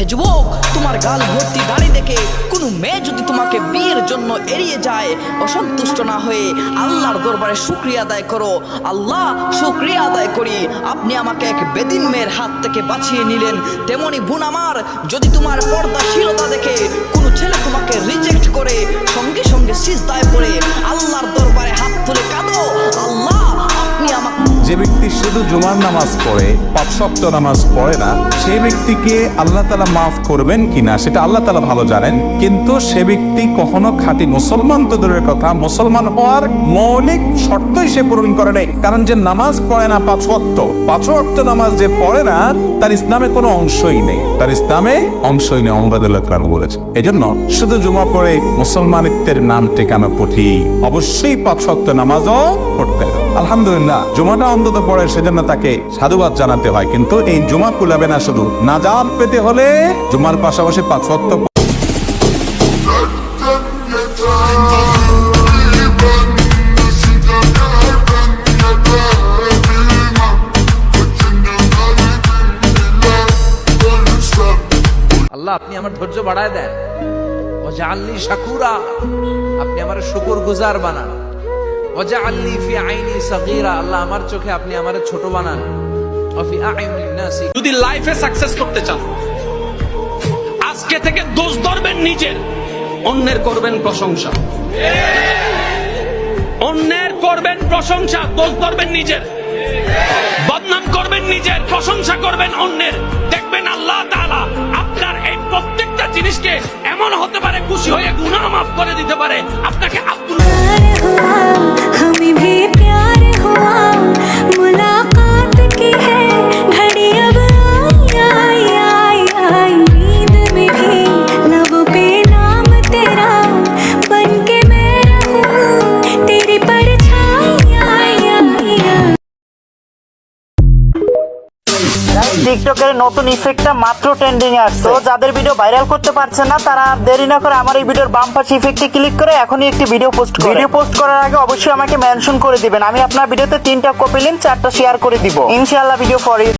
হে যুবক, তোমার গাল ভর্তি দাড়ি দেখে কোনো মেয়ে যদি তোমাকে বিয়ের জন্য এড়িয়ে যায়, অসন্তুষ্ট না হয়ে আল্লাহর দরবারে শুক্রিয়া আদায় করো। আল্লাহ, শুক্রিয়া আদায় করি। আপনি আমাকে এক বেদিন মেয়ের হাত থেকে বাঁচিয়ে নিলেন। তেমনি বোন আমার, যদি তোমার পর্দাশীলতা দেখে কোনো ছেলে তোমাকে রিজেক্ট যে ব্যক্তি শুধু জুমার নামাজ পড়ে, পাঁচ সপ্তাহ নামাজ পড়ে না সেই ব্যক্তিকে আল্লাহ তালা মাফ করবেন কিনা, সেটা আল্লাহ তালা ভালো জানেন। কিন্তু সে ব্যক্তি কখনো খাঁটি মুসলমান তো দূরের কথা, মুসলমান হওয়ার মৌলিক শর্তই সে পূরণ করে নেই। কারণ যে নামাজ পড়ে না পাঁচ ওয়াক্ত পাঁচ ওয়াক্ত নামাজ যে পড়ে না, তার ইসলামে কোনো অংশই নেই। তার ইসলামে অংশই নেই অমরাদুল্লাহ কারণ বলেছে। এই জন্য শুধু জুমা পড়ে মুসলমানিত্বের নাম টেকানো কঠি অবশ্যই পাঁচ ওয়াক্ত নামাজও পড়তে। আলহামদুলিল্লাহ, জুমাটা অন্তত পড়ে, সেজন্য তাকে সাধুবাদ জানাতে হয়। কিন্তু এই জুমা কুলাবে না, শুধু নাজাত পেতে হলে জুমার পাশাপাশি পাঁচ আল্লাহ, আপনি আমার ধৈর্য বাড়ায় দেন। ওজা আল্লি শাকুরা। আপনি আমার শুকুর গুজার বানান। আল্লাহ আমার চোখে আপনি আমার ছোট বানান। যদি লাইফে সাকসেস করতে চান, আজকে থেকে দোষ ধরবেন নিজের, অন্যের করবেন প্রশংসা। অন্যের করবেন প্রশংসা, দোষ ধরবেন নিজের। বদনাম করবেন নিজের, প্রশংসা করবেন অন্যের। দেখবেন আল্লাহ তাআলা আপনার এই প্রত্যেকটা জিনিসকে এমন হতে পারে, খুশি হয়ে গুনাহ মাফ করে দিতে পারে। আপনাকে আব্দুল টিকটকের নতুন ইফেক্টটা মাত্র ট্রেন্ডিং এ আসছে। তো যাদের ভিডিও ভাইরাল করতে পারছে না তারা দেরি না করে আমার এই ভিডিওর বাম পাশে ইফেক্টে ক্লিক করে এখনই একটি ভিডিও পোস্ট করে। ভিডিও পোস্ট করার আগে অবশ্যই আমাকে মেনশন করে দিবেন। আমি আপনার ভিডিওতে তিনটা কপি লিঙ্ক চারটা শেয়ার করে দিব। ইনশাআল্লাহ ভিডিও ফর